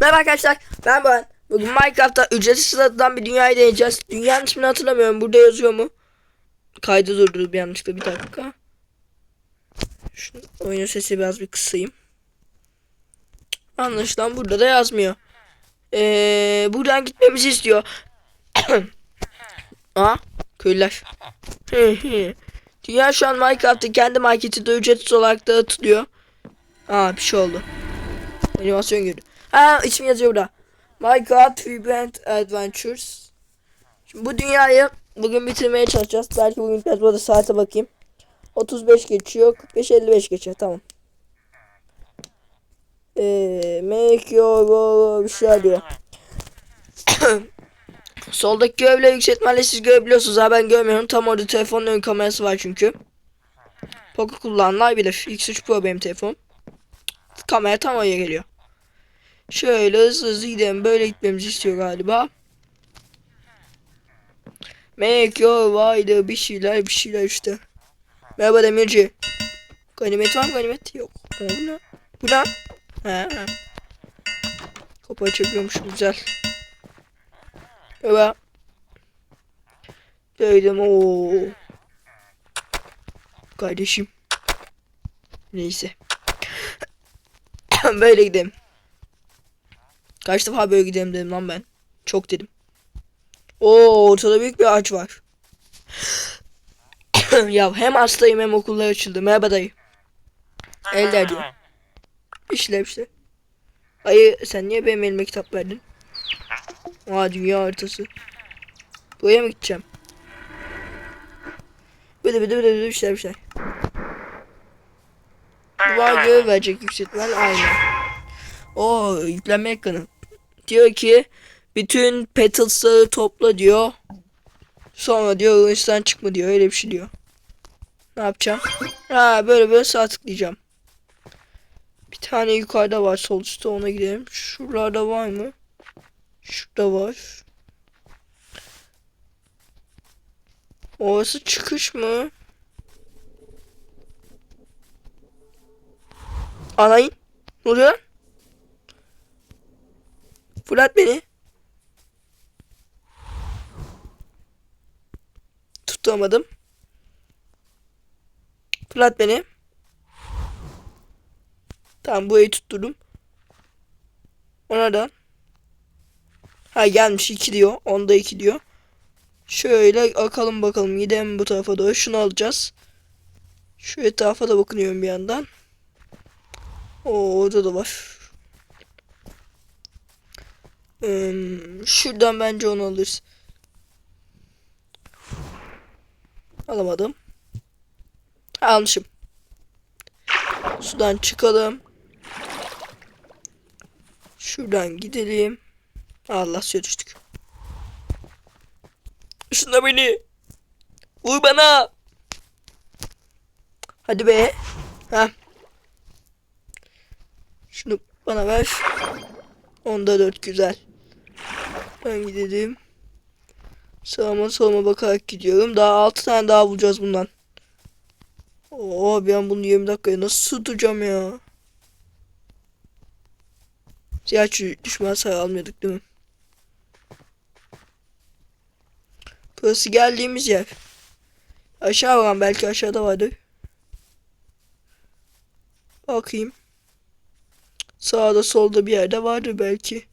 Merhaba arkadaşlar ben ben. Bugün Minecraft'ta ücretsiz sıradan bir dünyayı deneyeceğiz. Dünyanın ismini hatırlamıyorum. Burada yazıyor mu? Kaydı durdurdum yanlışlıkla bir dakika. Şu oyunun sesi biraz bir kısayım. Anlaşılan burada da yazmıyor. Ee, buradan gitmemizi istiyor. Aa, köylüler. Dünya şu an Minecraft'ta kendi marketinde ücretsiz olarak dağıtılıyor. Aa bir şey oldu. Animasyon gördüm. Ha ismi yazıyor burada. Minecraft Vibrant Adventures. Şimdi bu dünyayı bugün bitirmeye çalışacağız. Belki bugün biraz burada saate bakayım. 35 geçiyor. 45 55 geçiyor. Tamam. Ee, make your bir şeyler diyor. Soldaki görevleri yüksek ihtimalle siz görebiliyorsunuz. Ha ben görmüyorum. Tam orada telefonun ön kamerası var çünkü. Poco kullananlar bilir. X3 Pro benim telefon. Kamera tam oraya geliyor. Şöyle hızlı hızlı gidelim. Böyle gitmemizi istiyor galiba. Make your way bir şeyler bir şeyler işte. Merhaba Demirci. Ganimet var mı ganimet? Yok. Bu ne? Bu ne? He he. Kapı açabiliyormuşum güzel. Merhaba. Dedim o. Kardeşim. Neyse. böyle gidelim. Kaç defa böyle gidelim dedim lan ben. Çok dedim. Oo ortada büyük bir ağaç var. ya hem hastayım hem okullar açıldı. Merhaba dayı. Eller diyor. İşle işte. Ayı sen niye benim elime kitap verdin? Aa dünya haritası. Buraya mı gideceğim? Böyle böyle böyle bir şeyler bir şeyler. Duvar görev verecek yüksek ihtimal aynı. O yüklenme ekranı. Diyor ki bütün petals'ları topla diyor. Sonra diyor ınıştan çıkma diyor. Öyle bir şey diyor. Ne yapacağım? Ha böyle böyle sağ tıklayacağım. Bir tane yukarıda var sol üstte ona gidelim. Şuralarda var mı? Şurada var. Orası çıkış mı? Anayın. Ne oluyor? Fırlat beni. Tutamadım. Fırlat beni. Tamam burayı tutturdum. Ona da. Ha gelmiş 2 diyor. Onda 2 diyor. Şöyle akalım bakalım. Gidelim bu tarafa doğru. Şunu alacağız. Şu etrafa da bakınıyorum bir yandan. Oo, orada da var. Şuradan bence onu alırız. Alamadım. Almışım. Sudan çıkalım. Şuradan gidelim. Allah suya düştük. Şuna beni. Vur bana. Hadi be. Ha. Şunu bana ver. Onda dört güzel. Ben gidelim. Sağıma soluma bakarak gidiyorum. Daha altı tane daha bulacağız bundan. Oo ben bunu 20 dakikaya nasıl tutacağım ya? Gerçi düşman sayı almıyorduk değil mi? Burası geldiğimiz yer. Aşağı var belki aşağıda vardır. Bakayım. Sağda solda bir yerde vardır belki.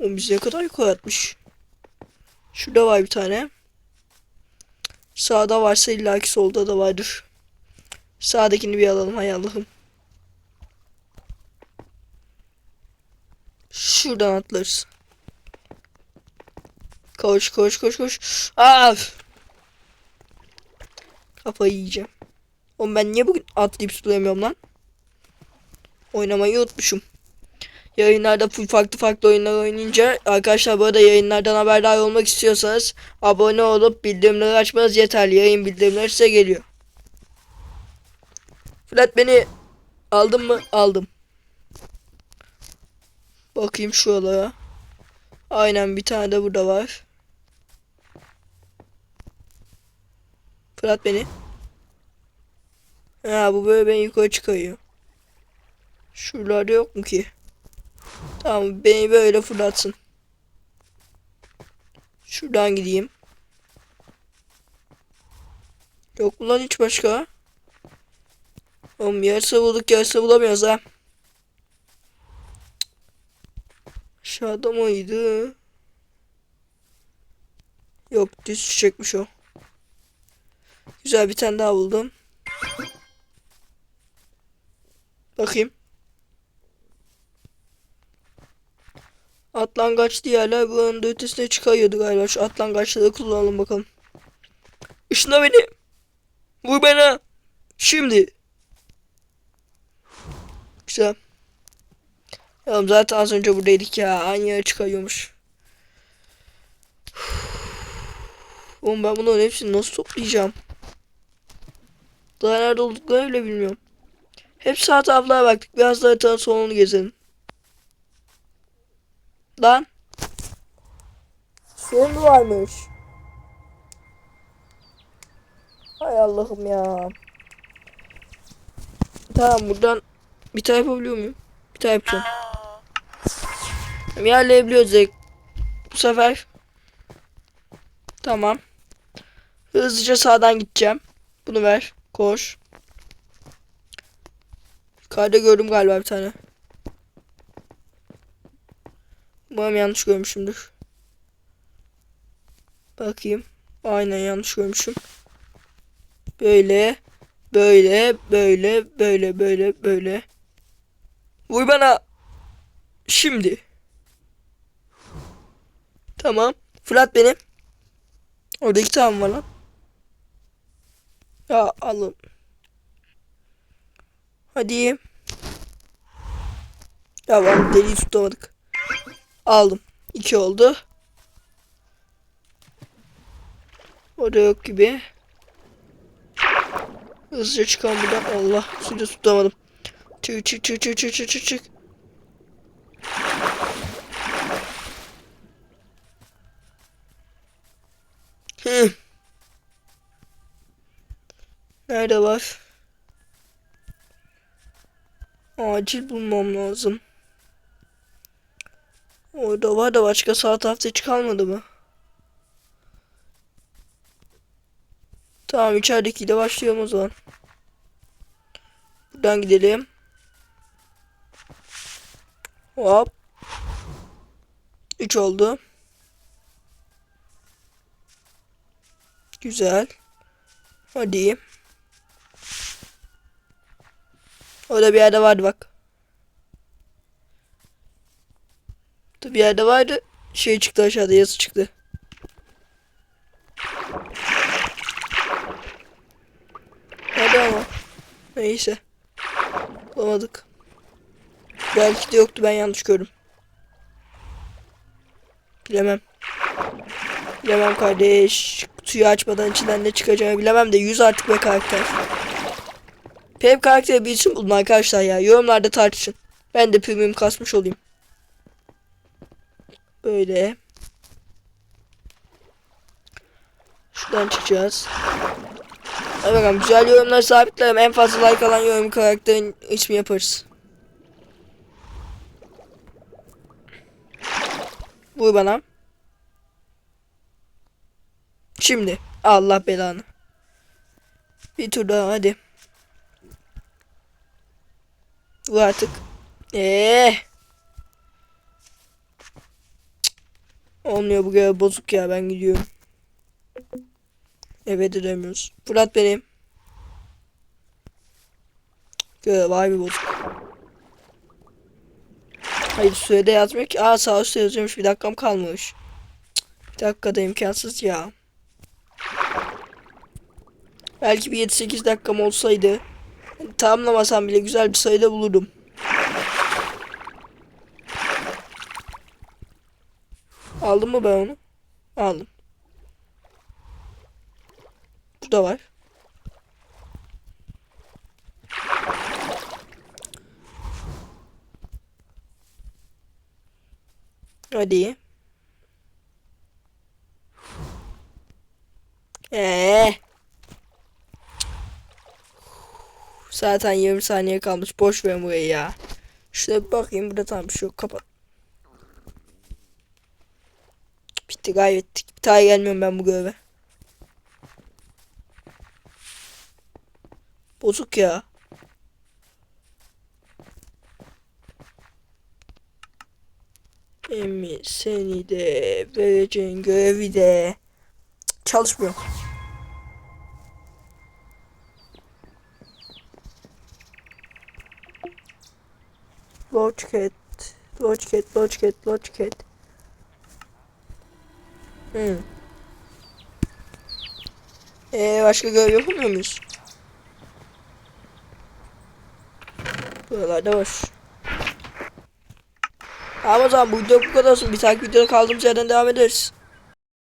O bize kadar yukarı atmış. Şurada var bir tane. Sağda varsa illaki solda da vardır. Sağdakini bir alalım hay Allah'ım. Şuradan atlarız. Koş koş koş koş. Af. Kafayı yiyeceğim. Oğlum ben niye bugün atlayıp zıplayamıyorum lan? Oynamayı unutmuşum. Yayınlarda full farklı farklı oyunlar oynayınca arkadaşlar bu arada yayınlardan haberdar olmak istiyorsanız abone olup bildirimleri açmanız yeterli. Yayın bildirimleri size geliyor. Flat beni aldın mı? Aldım. Bakayım şuralara. Aynen bir tane de burada var. Fırat beni. Ha bu böyle beni yukarı çıkarıyor. Şuralarda yok mu ki? Tamam beni böyle fırlatsın. Şuradan gideyim. Yok mu lan hiç başka? Oğlum yarısı bulduk yarısı bulamıyoruz ha. Aşağıda mıydı? Yok düz çiçekmiş o. Güzel bir tane daha buldum. Bakayım. Atlangaç diğerler buranın da ötesine çıkıyordu galiba. Şu atlangaçları kullanalım bakalım. Işına beni. Vur bana. Şimdi. Güzel. Ya zaten az önce buradaydık ya. Aynı yere çıkıyormuş. Oğlum ben bunların hepsini nasıl toplayacağım? Daha nerede olduklarını bile bilmiyorum. Hep sağ taraflara baktık. Biraz da haritanın sonunu gezelim. Lan. Son mu varmış? Hay Allah'ım ya. Tamam buradan bir tane yapabiliyor muyum? Bir tane yapacağım. Yerleyebiliyoruz direkt. Bu sefer. Tamam. Hızlıca sağdan gideceğim. Bunu ver. Koş. Yukarıda gördüm galiba bir tane. Umarım yanlış görmüşümdür. Bakayım. Aynen yanlış görmüşüm. Böyle. Böyle. Böyle. Böyle. Böyle. Böyle. Vur bana. Şimdi. Tamam. Fırat benim. Orada iki tane var lan. Ya alın. Hadi. Ya ben deliği tutamadık. Aldım. İki oldu. Orada yok gibi. Hızlıca çıkalım buradan. Allah. Suyu tutamadım. Çık çık çık çık çık çık çık. Nerede var? Acil bulmam lazım. Orada var da başka sağ tarafta hiç kalmadı mı? Tamam içeridekiyle başlayalım o zaman. Buradan gidelim. Hop. 3 oldu. Güzel. Hadi. Orada bir yerde vardı bak. Bir yerde vardı. Şey çıktı aşağıda yazı çıktı. Hadi ama. Neyse. Bulamadık. Belki de yoktu ben yanlış gördüm. Bilemem. Bilemem kardeş. Kutuyu açmadan içinden ne çıkacağını bilemem de yüz artık be karakter. Pep karakteri bir için bulun arkadaşlar ya. Yorumlarda tartışın. Ben de premium kasmış olayım. Böyle. Şuradan çıkacağız. Hadi bakalım güzel yorumlar sabitlerim. En fazla like alan yorum karakterin ismi yaparız. Vur bana. Şimdi. Allah belanı. Bir tur daha hadi. Vur artık. Eee. Olmuyor bu görev bozuk ya ben gidiyorum. Eve dönemiyoruz. Fırat benim. Görev abi bozuk. Hayır sürede yazmıyor ki. Aa sağ üstte yazıyormuş bir dakikam kalmış. Bir dakikada imkansız ya. Belki bir 7-8 dakikam olsaydı. Tamamlamasam bile güzel bir sayıda bulurdum. Aldım mı ben onu? Aldım. Burada var. Hadi. Eee. Zaten 20 saniye kalmış. Boş ver burayı ya. Bir bakayım. Burada tam bir şey yok. Kapat. Gitti kaybettik. Bir daha gelmiyorum ben bu göreve. Bozuk ya. Emmi seni de vereceğin görevi de çalışmıyor. Lodge cat, lodge cat, lodge cat, lodge cat. Hmm. Ee, başka görev yapamıyor muyuz? Buralarda boş. Tamam o zaman bu video bu kadar olsun. Bir sonraki videoda kaldığımız yerden devam ederiz.